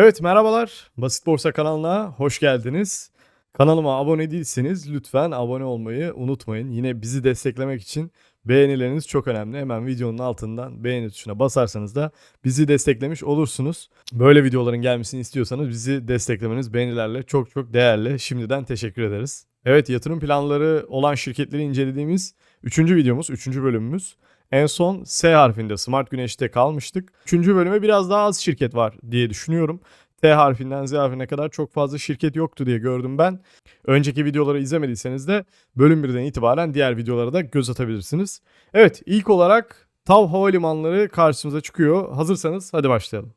Evet merhabalar. Basit Borsa kanalına hoş geldiniz. Kanalıma abone değilseniz lütfen abone olmayı unutmayın. Yine bizi desteklemek için beğenileriniz çok önemli. Hemen videonun altından beğeni tuşuna basarsanız da bizi desteklemiş olursunuz. Böyle videoların gelmesini istiyorsanız bizi desteklemeniz beğenilerle çok çok değerli. Şimdiden teşekkür ederiz. Evet yatırım planları olan şirketleri incelediğimiz 3. videomuz, 3. bölümümüz. En son S harfinde Smart Güneş'te kalmıştık. Üçüncü bölüme biraz daha az şirket var diye düşünüyorum. T harfinden Z harfine kadar çok fazla şirket yoktu diye gördüm ben. Önceki videoları izlemediyseniz de bölüm 1'den itibaren diğer videolara da göz atabilirsiniz. Evet ilk olarak TAV Havalimanları karşımıza çıkıyor. Hazırsanız hadi başlayalım.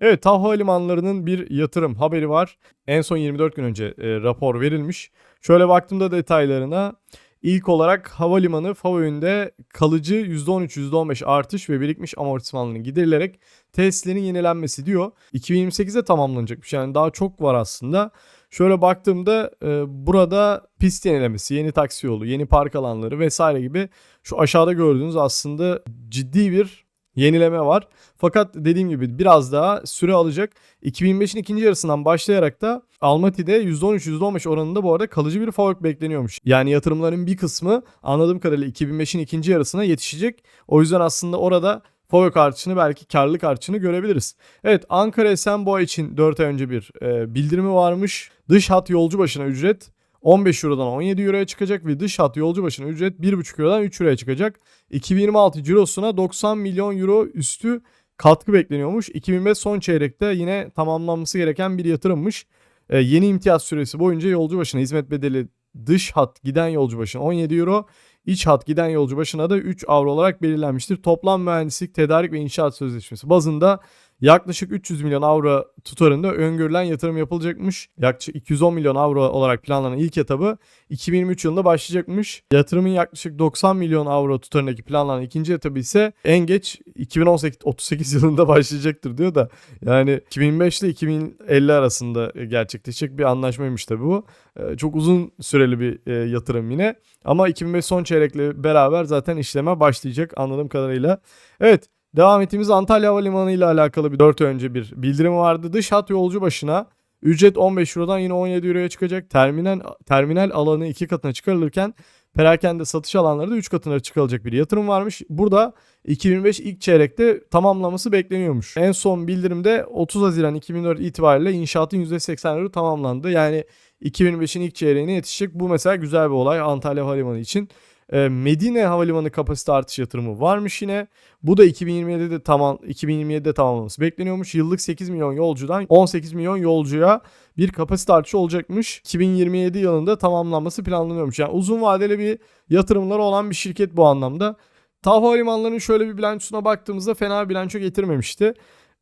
Evet TAV Havalimanları'nın bir yatırım haberi var. En son 24 gün önce e, rapor verilmiş. Şöyle baktığımda detaylarına İlk olarak havalimanı FAVÖ'nde kalıcı %13-%15 artış ve birikmiş amortismanların giderilerek tesislerin yenilenmesi diyor. 2028'de tamamlanacakmış yani daha çok var aslında. Şöyle baktığımda e, burada pist yenilemesi, yeni taksi yolu, yeni park alanları vesaire gibi şu aşağıda gördüğünüz aslında ciddi bir yenileme var. Fakat dediğim gibi biraz daha süre alacak. 2025'in ikinci yarısından başlayarak da Almaty'de %13-%15 oranında bu arada kalıcı bir FAVÖK bekleniyormuş. Yani yatırımların bir kısmı anladığım kadarıyla 2005'in ikinci yarısına yetişecek. O yüzden aslında orada FAVÖK artışını belki karlılık artışını görebiliriz. Evet Ankara Esenboğa için 4 ay önce bir e, bildirimi varmış. Dış hat yolcu başına ücret 15 Euro'dan 17 Euro'ya çıkacak ve dış hat yolcu başına ücret 1,5 Euro'dan 3 Euro'ya çıkacak. 2026 cirosuna 90 milyon Euro üstü katkı bekleniyormuş. 2005 son çeyrekte yine tamamlanması gereken bir yatırımmış. Ee, yeni imtiyaz süresi boyunca yolcu başına hizmet bedeli dış hat giden yolcu başına 17 Euro, iç hat giden yolcu başına da 3 avro olarak belirlenmiştir. Toplam mühendislik, tedarik ve inşaat sözleşmesi bazında yaklaşık 300 milyon avro tutarında öngörülen yatırım yapılacakmış. Yaklaşık 210 milyon avro olarak planlanan ilk etabı 2023 yılında başlayacakmış. Yatırımın yaklaşık 90 milyon avro tutarındaki planlanan ikinci etabı ise en geç 2038 yılında başlayacaktır diyor da yani 2005 ile 2050 arasında gerçekleşecek bir anlaşmaymış tabii bu. Ee, çok uzun süreli bir e, yatırım yine ama 2005 son çeyrekle beraber zaten işleme başlayacak anladığım kadarıyla. Evet Devam ettiğimiz Antalya Havalimanı ile alakalı bir 4 önce bir bildirim vardı. Dış hat yolcu başına ücret 15 Euro'dan yine 17 Euro'ya çıkacak. Terminal terminal alanı 2 katına çıkarılırken perakende satış alanları da 3 katına çıkarılacak bir yatırım varmış. Burada 2005 ilk çeyrekte tamamlaması bekleniyormuş. En son bildirimde 30 Haziran 2004 itibariyle inşaatın %80'leri tamamlandı. Yani 2005'in ilk çeyreğine yetişecek. Bu mesela güzel bir olay Antalya Havalimanı için. Ee, Medine Havalimanı kapasite artış yatırımı varmış yine. Bu da 2027'de tamam 2027'de tamamlanması bekleniyormuş. Yıllık 8 milyon yolcudan 18 milyon yolcuya bir kapasite artışı olacakmış. 2027 yılında tamamlanması planlanıyormuş. Yani uzun vadeli bir yatırımları olan bir şirket bu anlamda. TAV Havalimanları'nın şöyle bir bilançosuna baktığımızda fena bir bilanço getirmemişti.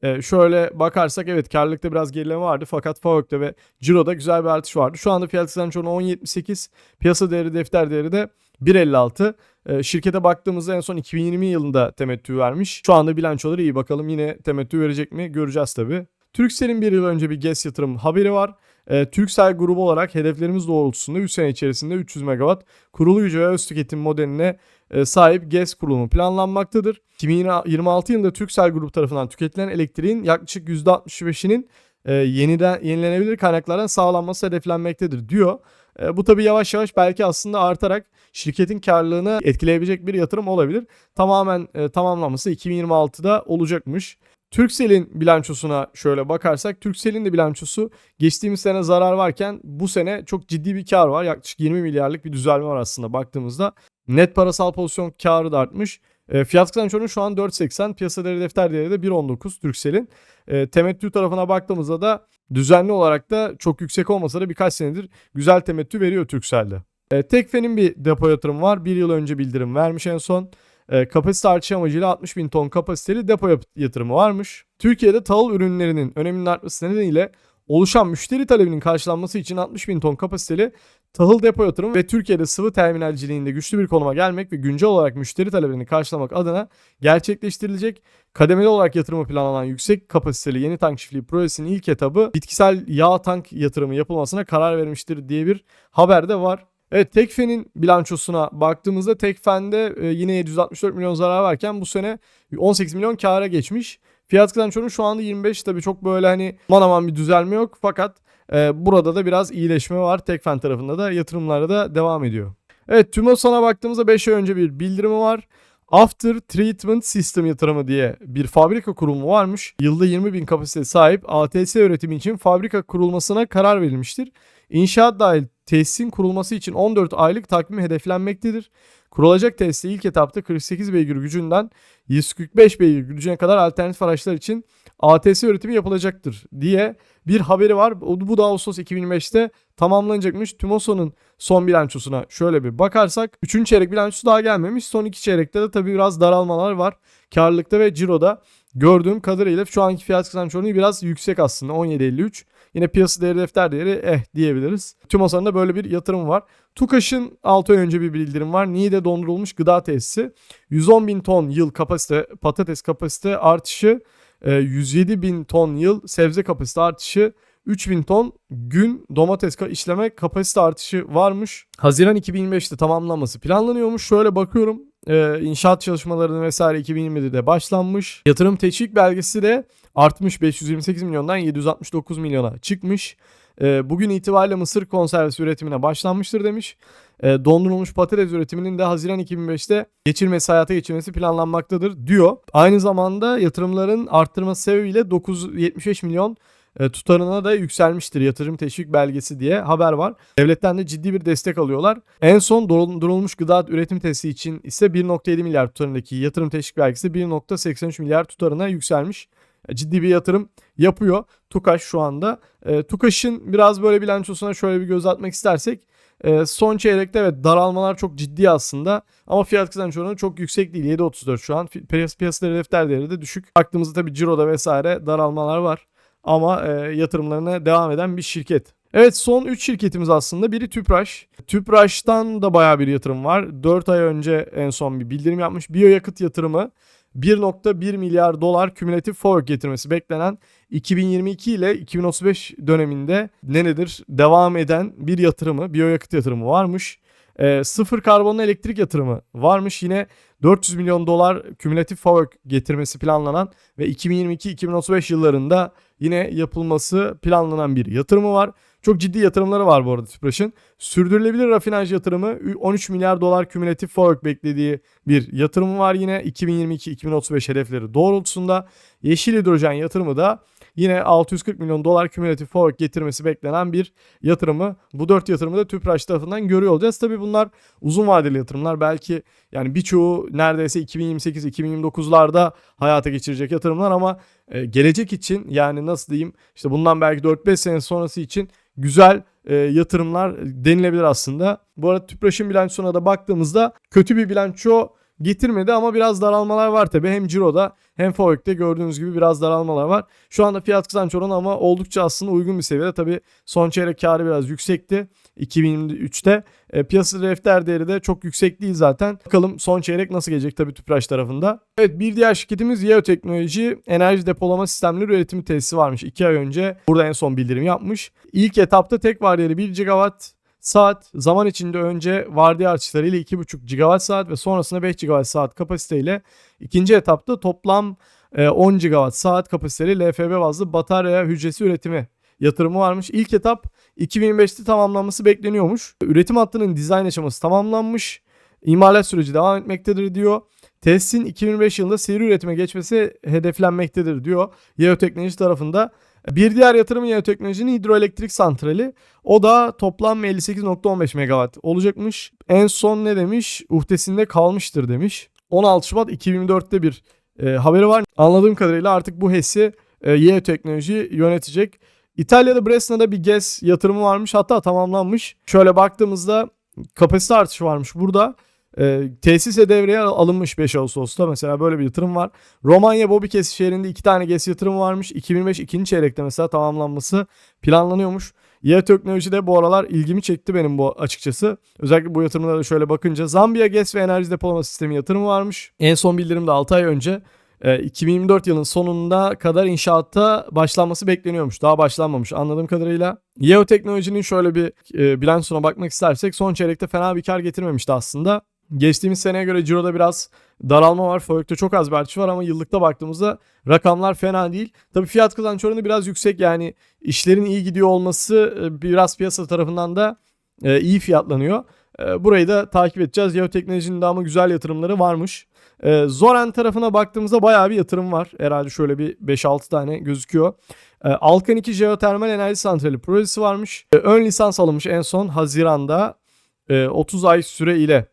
Ee, şöyle bakarsak evet karlılıkta biraz gerileme vardı fakat FAVÖK'te ve Ciro'da güzel bir artış vardı. Şu anda fiyat kazançları 10.78, piyasa değeri defter değeri de 1.56. Ee, şirkete baktığımızda en son 2020 yılında temettü vermiş. Şu anda bilançoları iyi bakalım yine temettü verecek mi göreceğiz tabi. Turkcell'in bir yıl önce bir GES yatırım haberi var. E, Turkcell grubu olarak hedeflerimiz doğrultusunda 3 sene içerisinde 300 MW kurulu gücü ve öz tüketim modeline e, sahip GES kurulumu planlanmaktadır. 2026 yılında Turkcell grubu tarafından tüketilen elektriğin yaklaşık %65'inin e, yeniden yenilenebilir kaynaklardan sağlanması hedeflenmektedir diyor. E, bu tabi yavaş yavaş belki aslında artarak şirketin karlılığını etkileyebilecek bir yatırım olabilir. Tamamen e, tamamlanması 2026'da olacakmış. Turkcell'in bilançosuna şöyle bakarsak Turkcell'in de bilançosu geçtiğimiz sene zarar varken bu sene çok ciddi bir kar var. Yaklaşık 20 milyarlık bir düzelme var aslında baktığımızda. Net parasal pozisyon karı da artmış. E, fiyat kazançlarının şu an 4.80, piyasa değeri defter değeri de 1.19 Turkcell'in. E, temettü tarafına baktığımızda da düzenli olarak da çok yüksek olmasa da birkaç senedir güzel temettü veriyor Turkcell'de. E, Tekfe'nin bir depo yatırımı var. Bir yıl önce bildirim vermiş en son. E, kapasite artışı amacıyla 60 bin ton kapasiteli depo yatırımı varmış. Türkiye'de tahıl ürünlerinin öneminin artması nedeniyle oluşan müşteri talebinin karşılanması için 60 bin ton kapasiteli tahıl depo yatırımı ve Türkiye'de sıvı terminalciliğinde güçlü bir konuma gelmek ve güncel olarak müşteri talebini karşılamak adına gerçekleştirilecek kademeli olarak yatırımı planlanan yüksek kapasiteli yeni tank çiftliği projesinin ilk etabı bitkisel yağ tank yatırımı yapılmasına karar vermiştir diye bir haber de var. Evet Tekfen'in bilançosuna baktığımızda Tekfen'de e, yine 764 milyon zarar varken bu sene 18 milyon kâra geçmiş. Fiyat kazançlarının şu anda 25 tabii çok böyle hani aman aman bir düzelme yok fakat e, burada da biraz iyileşme var. Tekfen tarafında da yatırımlara da devam ediyor. Evet Tümosan'a baktığımızda 5 ay önce bir bildirimi var. After Treatment System yatırımı diye bir fabrika kurumu varmış. Yılda 20 bin kapasite sahip ATS üretimi için fabrika kurulmasına karar verilmiştir. İnşaat dahil tesisin kurulması için 14 aylık takvim hedeflenmektedir. Kurulacak tesiste ilk etapta 48 beygir gücünden 145 beygir gücüne kadar alternatif araçlar için ATS üretimi yapılacaktır diye bir haberi var. Bu da Ağustos 2025'te tamamlanacakmış. Tümoso'nun son bilançosuna şöyle bir bakarsak 3. çeyrek bilançosu daha gelmemiş. Son 2 çeyrekte de tabii biraz daralmalar var. Karlılıkta ve ciroda gördüğüm kadarıyla şu anki fiyat kazanç oranı biraz yüksek aslında 17.53. Yine piyasa değeri defter değeri eh diyebiliriz. Tümosan'ın da böyle bir yatırım var. TUKAŞ'ın 6 ay önce bir bildirim var. Niğde dondurulmuş gıda tesisi 110 bin ton yıl kapasite patates kapasite artışı 107 e, bin ton yıl sebze kapasite artışı 3000 ton gün domates işleme kapasite artışı varmış. Haziran 2025'te tamamlanması planlanıyormuş. Şöyle bakıyorum e, inşaat çalışmalarının vesaire 2020'de başlanmış. Yatırım teşvik belgesi de artmış 528 milyondan 769 milyona çıkmış. E, bugün itibariyle mısır konservesi üretimine başlanmıştır demiş. E, dondurulmuş patates üretiminin de Haziran 2025'te geçirmesi hayata geçirmesi planlanmaktadır diyor. Aynı zamanda yatırımların arttırması sebebiyle 975 milyon tutarına da yükselmiştir yatırım teşvik belgesi diye haber var. Devletten de ciddi bir destek alıyorlar. En son durulmuş gıda üretim testi için ise 1.7 milyar tutarındaki yatırım teşvik belgesi 1.83 milyar tutarına yükselmiş. E, ciddi bir yatırım yapıyor Tukaş şu anda. E, Tukaş'ın biraz böyle bilançosuna şöyle bir göz atmak istersek e, son çeyrekte evet daralmalar çok ciddi aslında ama fiyat kazanç oranı çok yüksek değil 7.34 şu an piyas piyasada defter değeri de düşük. Baktığımızda tabii ciroda vesaire daralmalar var ama e, yatırımlarına devam eden bir şirket. Evet son 3 şirketimiz aslında. Biri Tüpraş. Tüpraş'tan da bayağı bir yatırım var. 4 ay önce en son bir bildirim yapmış. Biyoyakıt yatırımı 1.1 milyar dolar kümülatif forward getirmesi beklenen 2022 ile 2035 döneminde ne nedir devam eden bir yatırımı, biyoyakıt yatırımı varmış. E, sıfır karbonlu elektrik yatırımı varmış. Yine 400 milyon dolar kümülatif forward getirmesi planlanan ve 2022-2035 yıllarında yine yapılması planlanan bir yatırımı var. Çok ciddi yatırımları var bu arada Tüpraş'ın. Sürdürülebilir rafinaj yatırımı 13 milyar dolar kümülatif forward beklediği bir yatırımı var yine 2022-2035 hedefleri doğrultusunda. Yeşil hidrojen yatırımı da yine 640 milyon dolar kümülatif forward getirmesi beklenen bir yatırımı. Bu dört yatırımı da Tüpraş tarafından görüyor olacağız. Tabi bunlar uzun vadeli yatırımlar. Belki yani birçoğu neredeyse 2028-2029'larda hayata geçirecek yatırımlar ama e, gelecek için yani nasıl diyeyim işte bundan belki 4-5 sene sonrası için güzel e, yatırımlar denilebilir aslında. Bu arada Tüpraş'ın bilançosuna da baktığımızda kötü bir bilanço getirmedi ama biraz daralmalar var tabi. Hem Ciro'da hem Forec'te gördüğünüz gibi biraz daralmalar var. Şu anda fiyat kazanç oranı ama oldukça aslında uygun bir seviyede. Tabi son çeyrek karı biraz yüksekti. 2023'te e, piyasa defter değeri de çok yüksek değil zaten. Bakalım son çeyrek nasıl gelecek tabi Tüpraş tarafında. Evet bir diğer şirketimiz Yeo Teknoloji enerji depolama sistemleri üretimi tesisi varmış. 2 ay önce burada en son bildirim yapmış. İlk etapta tek var yeri 1 gigawatt saat zaman içinde önce vardiya artışları ile 2,5 GWh saat ve sonrasında 5 GWh saat kapasiteyle ikinci etapta toplam 10 e, GWh saat kapasiteli LFB bazlı batarya hücresi üretimi yatırımı varmış. İlk etap 2025'te tamamlanması bekleniyormuş. Üretim hattının dizayn aşaması tamamlanmış. İmalat süreci devam etmektedir diyor. Tesisin 2025 yılında seri üretime geçmesi hedeflenmektedir diyor. Yeo Teknoloji tarafında. Bir diğer yatırım Yeo Teknoloji'nin hidroelektrik santrali. O da toplam 58.15 megawatt olacakmış. En son ne demiş? Uhdesinde kalmıştır demiş. 16 Şubat 2024'te bir e, haberi var. Anladığım kadarıyla artık bu HES'i e, Yeo Teknoloji yönetecek. İtalya'da Bresna'da bir GES yatırımı varmış hatta tamamlanmış. Şöyle baktığımızda kapasite artışı varmış burada. E, tesise devreye alınmış 5 Ağustos'ta mesela böyle bir yatırım var. Romanya Bobikes şehrinde iki tane GES yatırımı varmış. 2005 ikinci çeyrekte mesela tamamlanması planlanıyormuş. Y teknoloji de bu aralar ilgimi çekti benim bu açıkçası. Özellikle bu yatırımlara şöyle bakınca Zambia GES ve enerji depolama sistemi yatırımı varmış. En son bildirimde 6 ay önce 2024 e, yılın sonunda kadar inşaatta başlanması bekleniyormuş. Daha başlanmamış anladığım kadarıyla. Yeo Teknoloji'nin şöyle bir e, bilançosuna bakmak istersek son çeyrekte fena bir kar getirmemişti aslında. Geçtiğimiz seneye göre Ciro'da biraz daralma var. Foyok'ta çok az bir artış var ama yıllıkta baktığımızda rakamlar fena değil. Tabii fiyat kazanç oranı biraz yüksek yani işlerin iyi gidiyor olması e, biraz piyasa tarafından da e, iyi fiyatlanıyor. E, Burayı da takip edeceğiz. Jeoteknolojinin de ama güzel yatırımları varmış. Zoran tarafına baktığımızda bayağı bir yatırım var. Herhalde şöyle bir 5-6 tane gözüküyor. Alkan 2 Jeotermal Enerji Santrali projesi varmış. Ön lisans alınmış en son Haziran'da e, 30 ay süre ile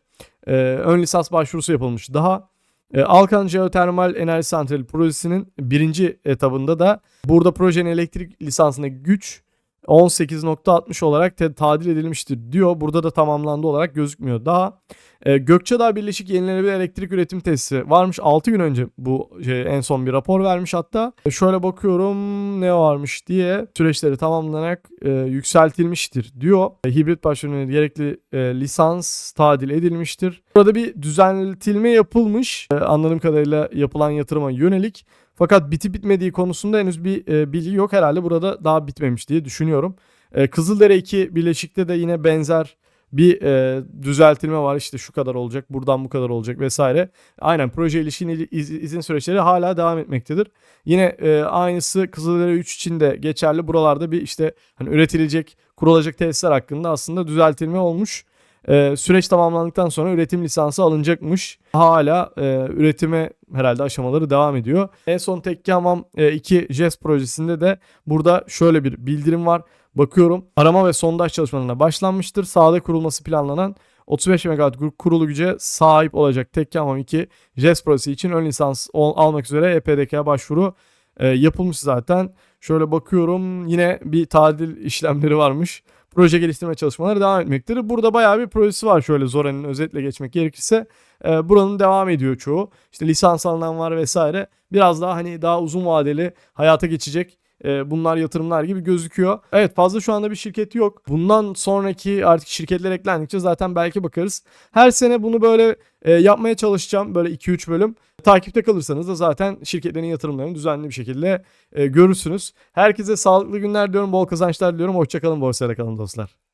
e, ön lisans başvurusu yapılmış. Daha e, Alkan Jeotermal Enerji Santrali projesinin birinci etabında da burada projenin elektrik lisansındaki güç 18.60 olarak tadil edilmiştir diyor. Burada da tamamlandı olarak gözükmüyor. Daha e, Gökçedağ Birleşik Yenilenebilir Elektrik Üretim Tesisi varmış. 6 gün önce bu şey, en son bir rapor vermiş hatta. E, şöyle bakıyorum ne varmış diye süreçleri tamamlanarak e, yükseltilmiştir diyor. E, hibrit başvuruna gerekli e, lisans tadil edilmiştir. Burada bir düzeltilme yapılmış. E, anladığım kadarıyla yapılan yatırıma yönelik. Fakat bitip bitmediği konusunda henüz bir e, bilgi yok. Herhalde burada daha bitmemiş diye düşünüyorum. E, Kızıldere 2 Birleşik'te de yine benzer bir e, düzeltilme var. İşte şu kadar olacak, buradan bu kadar olacak vesaire. Aynen proje ilişkin il- iz- izin süreçleri hala devam etmektedir. Yine e, aynısı Kızıldere 3 için de geçerli. Buralarda bir işte hani üretilecek, kurulacak tesisler hakkında aslında düzeltilme olmuş. E, süreç tamamlandıktan sonra üretim lisansı alınacakmış. Hala e, üretime herhalde aşamaları devam ediyor. En son Tekke Hamam e, 2 JES projesinde de burada şöyle bir bildirim var. Bakıyorum arama ve sondaj çalışmalarına başlanmıştır. Sahada kurulması planlanan 35 MW kurulu güce sahip olacak Tekke Hamam 2 JES projesi için ön lisans almak üzere EPDK'ya başvuru e, yapılmış zaten. Şöyle bakıyorum yine bir tadil işlemleri varmış. Proje geliştirme çalışmaları devam etmektedir. Burada bayağı bir projesi var şöyle Zora'nın özetle geçmek gerekirse. E, buranın devam ediyor çoğu. İşte lisans alınan var vesaire. Biraz daha hani daha uzun vadeli hayata geçecek e, bunlar yatırımlar gibi gözüküyor. Evet fazla şu anda bir şirket yok. Bundan sonraki artık şirketler eklendikçe zaten belki bakarız. Her sene bunu böyle e, yapmaya çalışacağım. Böyle 2-3 bölüm. Takipte kalırsanız da zaten şirketlerin yatırımlarını düzenli bir şekilde e, görürsünüz. Herkese sağlıklı günler diliyorum. Bol kazançlar diliyorum. Hoşçakalın. Borsayla kalın dostlar.